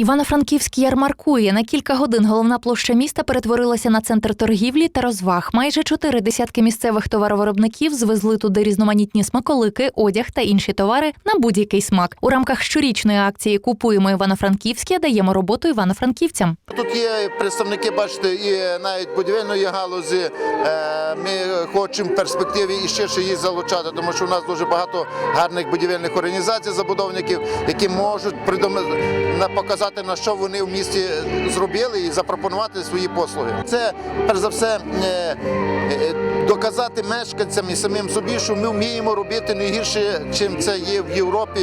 Івано-Франківськ ярмаркує. На кілька годин головна площа міста перетворилася на центр торгівлі та розваг. Майже чотири десятки місцевих товаровиробників звезли туди різноманітні смаколики, одяг та інші товари на будь-який смак. У рамках щорічної акції Купуємо Івано-Франківське даємо роботу івано-франківцям. Тут є представники, бачите, і навіть будівельної галузі. Е, Ми хочемо в перспективі і ще їх залучати, тому що у нас дуже багато гарних будівельних організацій, забудовників, які можуть придом- на- показати на що вони в місті зробили і запропонувати свої послуги. Це перш за все е, е, доказати мешканцям і самим собі, що ми вміємо робити не гірше, чим це є в Європі.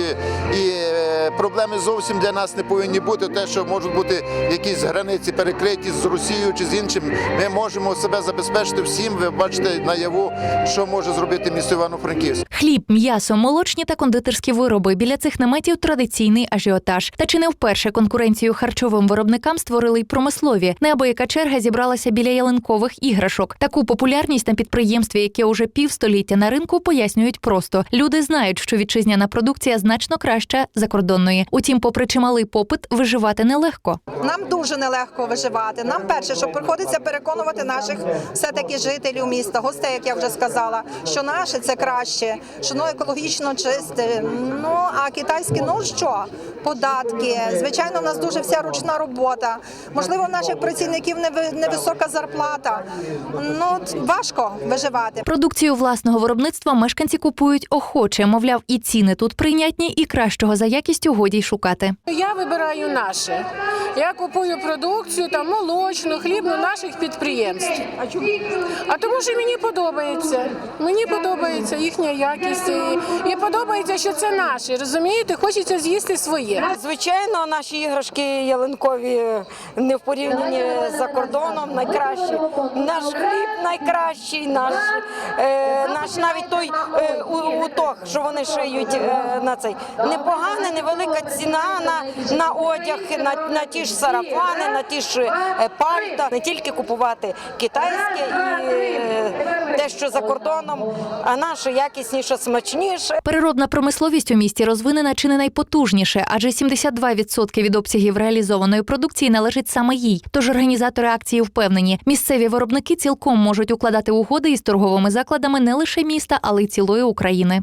І е, проблеми зовсім для нас не повинні бути. Те, що можуть бути якісь границі перекриті з Росією чи з іншим, ми можемо себе забезпечити всім. Ви бачите наяву, що може зробити місто Івано-Франківськ. Хліб, м'ясо, молочні та кондитерські вироби. Біля цих наметів традиційний ажіотаж. Та чи не вперше конкуренцію харчовим виробникам створили й промислові? Неабияка черга зібралася біля ялинкових іграшок. Таку популярність на підприємстві, яке уже півстоліття на ринку, пояснюють просто. Люди знають, що вітчизняна продукція значно краща закордонної. Утім, попри чималий попит, виживати нелегко. Нам дуже нелегко виживати. Нам перше, що приходиться переконувати наших все-таки жителів міста, гостей, як я вже сказала, що наше це краще, що воно екологічно чисте. Ну а китайське, ну що? Податки. Звичайно, у нас дуже вся ручна робота. Можливо, в наших працівників неви- невисока зарплата. Ну важко виживати. Продукцію власного виробництва мешканці купують охоче. Мовляв, і ціни тут прийнятні, і кращого за якістю годі й шукати. Я вибираю наше. Я купую продукцію там молочну, хлібну наших підприємств. А чому? А тому що мені подобається. Мені подобається їхня якість і, і подобається, що це наше. Розумієте, хочеться з'їсти своє. Звичайно, наші іграшки ялинкові не в порівнянні за кордоном найкращі. Наш хліб найкращий, наш, е, наш навіть той е, у- утог, що вони шиють е, на цей. Непогана, невелика ціна на, на одяг, на, на ті ж сарафани, на ті ж е, пальта. Не тільки купувати китайське і е, те, що за кордоном, а наше якісніше, смачніше. Переробна промисловість у місті розвинена чи не найпотужніше, адже 72% від обсягів реалізованої продукції належить саме їй. Тож організатори акції впевнені, місцеві виробники цілком можуть укладати угоди із торговими закладами не лише міста, але й цілої України.